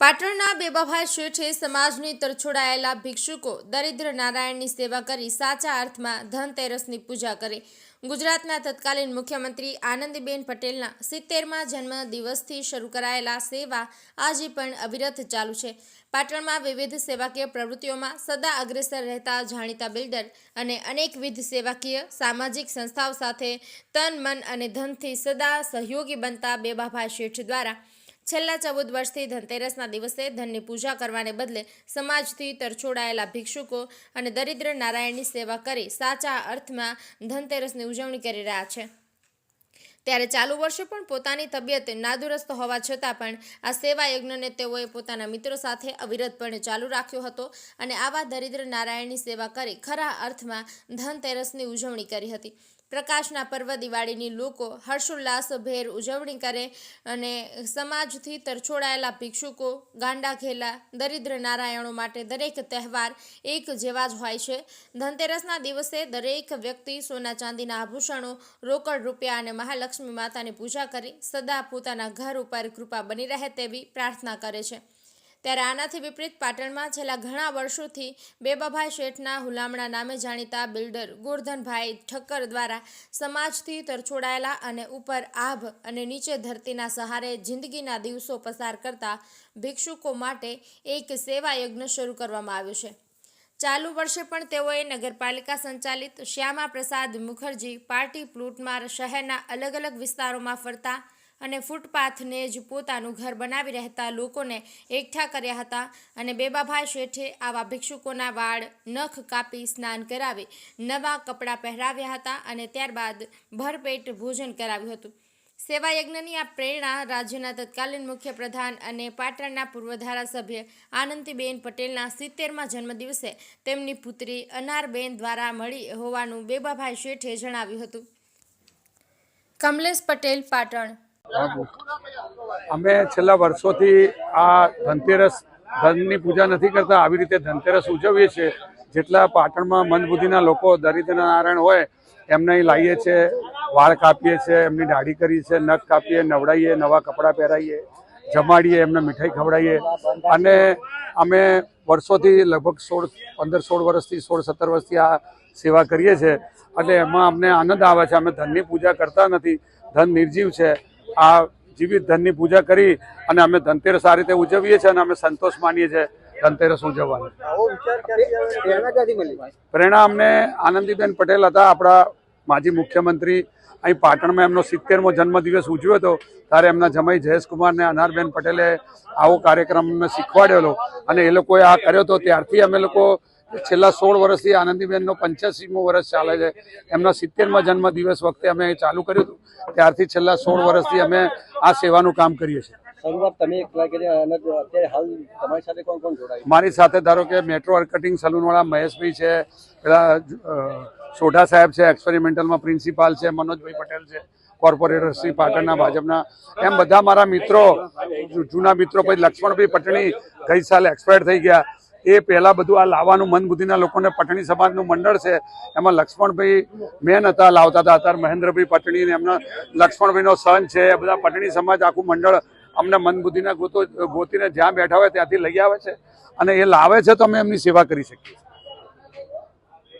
પાટણના બેબાભાઈ શેઠે સમાજની તરછોડાયેલા ભિક્ષુકો દરિદ્ર નારાયણની સેવા કરી સાચા અર્થમાં ધનતેરસની પૂજા કરી. ગુજરાતના તત્કાલીન મુખ્યમંત્રી આનંદીબેન પટેલના સિત્તેરમા જન્મ દિવસથી શરૂ કરાયેલા સેવા આજે પણ અવિરત ચાલુ છે. પાટણમાં વિવિધ સેવાકીય પ્રવૃત્તિઓમાં સદા અગ્રેસર રહેતા જાણીતા બિલ્ડર અને અનેકવિધ સેવાકીય સામાજિક સંસ્થાઓ સાથે તન, મન અને ધનથી સદા સહયોગી બનતા બેબાભાઈ શેઠ દ્વારા છેલ્લા ચૌદ વર્ષથી ધનતેરસના દિવસે ધનની પૂજા કરવાને બદલે સમાજથી તરછોડાયેલા ભિક્ષુકો અને દરિદ્ર નારાયણની સેવા કરી સાચા અર્થમાં ધનતેરસની ઉજવણી કરી રહ્યા છે. ત્યારે ચાલુ વર્ષે પણ પોતાની તબિયત નાદુરસ્ત હોવા છતાં પણ આ સેવા યજ્ઞને તેઓએ પોતાના મિત્રો સાથે અવિરતપણે ચાલુ રાખ્યો હતો અને આવા દરિદ્ર નારાયણની સેવા કરી ખરા અર્થમાં ધનતેરસની ઉજવણી કરી હતી. પ્રકાશના પર્વ દિવાળીની લોકો હર્ષોલ્લાસ ભેર ઉજવણી કરે અને સમાજથી તરછોડાયેલા ભિક્ષુકો, ગાંડા ઘેલા, દરિદ્ર નારાયણો માટે દરેક તહેવાર એક જેવા જ હોય છે. ધનતેરસના દિવસે દરેક વ્યક્તિ સોના ચાંદીના આભૂષણો, રોકડ રૂપિયા અને મહાલક્ષ્મી માતાની પૂજા કરી સદા પોતાના ઘર ઉપર કૃપા બની રહે તેવી પ્રાર્થના કરે છે. ત્યારે આનાથી વિપરીત પાટણમાં છેલ્લા ઘણા વર્ષોથી બેબાભાઈ શેઠના હુલામણા નામે જાણીતા બિલ્ડર ગોરધનભાઈ ઠક્કર દ્વારા સમાજથી તરછોડાયેલા અને ઉપર આભ અને નીચે ધરતીના સહારે જિંદગીના દિવસો પસાર કરતા ભિક્ષુકો માટે એક સેવા યજ્ઞ શરૂ કરવામાં આવ્યો છે. ચાલુ વર્ષે પણ તેઓએ નગરપાલિકા સંચાલિત શ્યામા પ્રસાદ મુખર્જી પાર્ટી પ્લોટમાં શહેરના અલગ અલગ વિસ્તારોમાં ફરતા અને ફૂટપાથને જ પોતાનું ઘર બનાવી રહેતા લોકોને એકઠા કર્યા હતા અને બેબાભાઈ શેઠે આવા ભિક્ષુકોના વાળ, નખ કાપી સ્નાન કરાવી, નવા કપડાં પહેરાવ્યા હતા અને ત્યારબાદ ભરપેટ ભોજન કરાવ્યું હતું. સેવા યજ્ઞની આ પ્રેરણા રાજ્યના તત્કાલીન મુખ્ય પ્રધાન અને પાટણના પૂર્વ ધારાસભ્ય આનંદીબેન પટેલના સિત્તેરમાં જન્મદિવસે તેમની પુત્રી અનારબેન દ્વારા મળી હોવાનું બેબાભાઈ શેઠે જણાવ્યું હતું. કમલેશ પટેલ, પાટણ. અમે છેલ્લા વર્ષોથી આ ધનતેરસ ધનની પૂજા નથી કરતા, આવી રીતે ધનતેરસ ઉજવીએ છીએ. જેટલા પાટણમાં મંદબુદ્ધિના લોકો, દરિદ્ર નારાયણ હોય, એમને લાવીએ છીએ. વાળ કાપીએ છીએ એમની દાઢી કરીએ છીએ નખ કાપીએ નવડાવીએ નવા કપડાં પહેરાવીએ જમાડીએ એમને મીઠાઈ ખવડાવીએ અને અમે વર્ષોથી લગભગ સોળ પંદર સોળ વર્ષથી સોળ સત્તર વર્ષથી આ સેવા કરીએ છીએ એટલે એમાં અમને આનંદ આવે છે. અમે ધનની પૂજા કરતા નથી. ધન નિર્જીવ છે. આ જીવિત ધનની પૂજા કરી અને અમે ધનતેરસ આ રીતે ઉજવીએ છીએ અને અમે સંતોષ માનીએ છીએ ધનતેરસ ઉજવવાની. પ્રેરણા અમને આનંદીબેન પટેલ હતા આપણા માજી મુખ્યમંત્રી અહીં પાટણમાં એમનો સિત્તેરમો જન્મદિવસ ઉજવ્યો હતો ત્યારે એમના જમાઈ જયેશકુમારને અનારબેન પટેલે આવો કાર્યક્રમ અમને શીખવાડેલો અને એ લોકોએ આ કર્યો હતો ત્યારથી અમે લોકો છેલ્લા સોળ વર્ષથી આનંદીબેનનો પંચ્યાસીમો વર્ષ ચાલે છે. એમના સિત્તેરમા જન્મદિવસ વખતે અમે ચાલુ કર્યું હતું. ત્યારથી છેલ્લા સોળ વર્ષથી અમે આ સેવાનું કામ કરીએ છીએ. શરૂઆત તમે એકલા કરી અને અત્યારે હાલ તમારી સાથે કોણ કોણ જોડાયું? મારી સાથે ધારો કે મેટ્રો અર્કટિંગ સલૂનવાળા મહેશભાઈ છે પેલા સોઢા સાહેબ છે એક્સપેરિમેન્ટલમાં પ્રિન્સિપાલ છે, મનોજભાઈ પટેલ છે કોર્પોરેટર શ્રી પાટણના, ભાજપના. એમ બધા મારા મિત્રો જૂના મિત્રો, પછી લક્ષ્મણભાઈ પટણી ગઈ સાલે એક્સપાયર થઈ ગયા. એ પહેલા બધું આ લાવવાનું મન બુદ્ધિના લોકોને પટણી સમાજનું મંડળ છે. એમાં લક્ષ્મણભાઈ મેન હતા, લાવતા હતા અત્યારે મહેન્દ્રભાઈ પટણી ને એમના લક્ષ્મણભાઈનો સન છે. એ બધા પટણી સમાજ આખું મંડળ અમને મન બુદ્ધિના ગોતો, ગોતીને જ્યાં બેઠા હોય ત્યાંથી લઈ આવે છે. અને એ લાવે છે તો અમે એમની સેવા કરી શકીએ.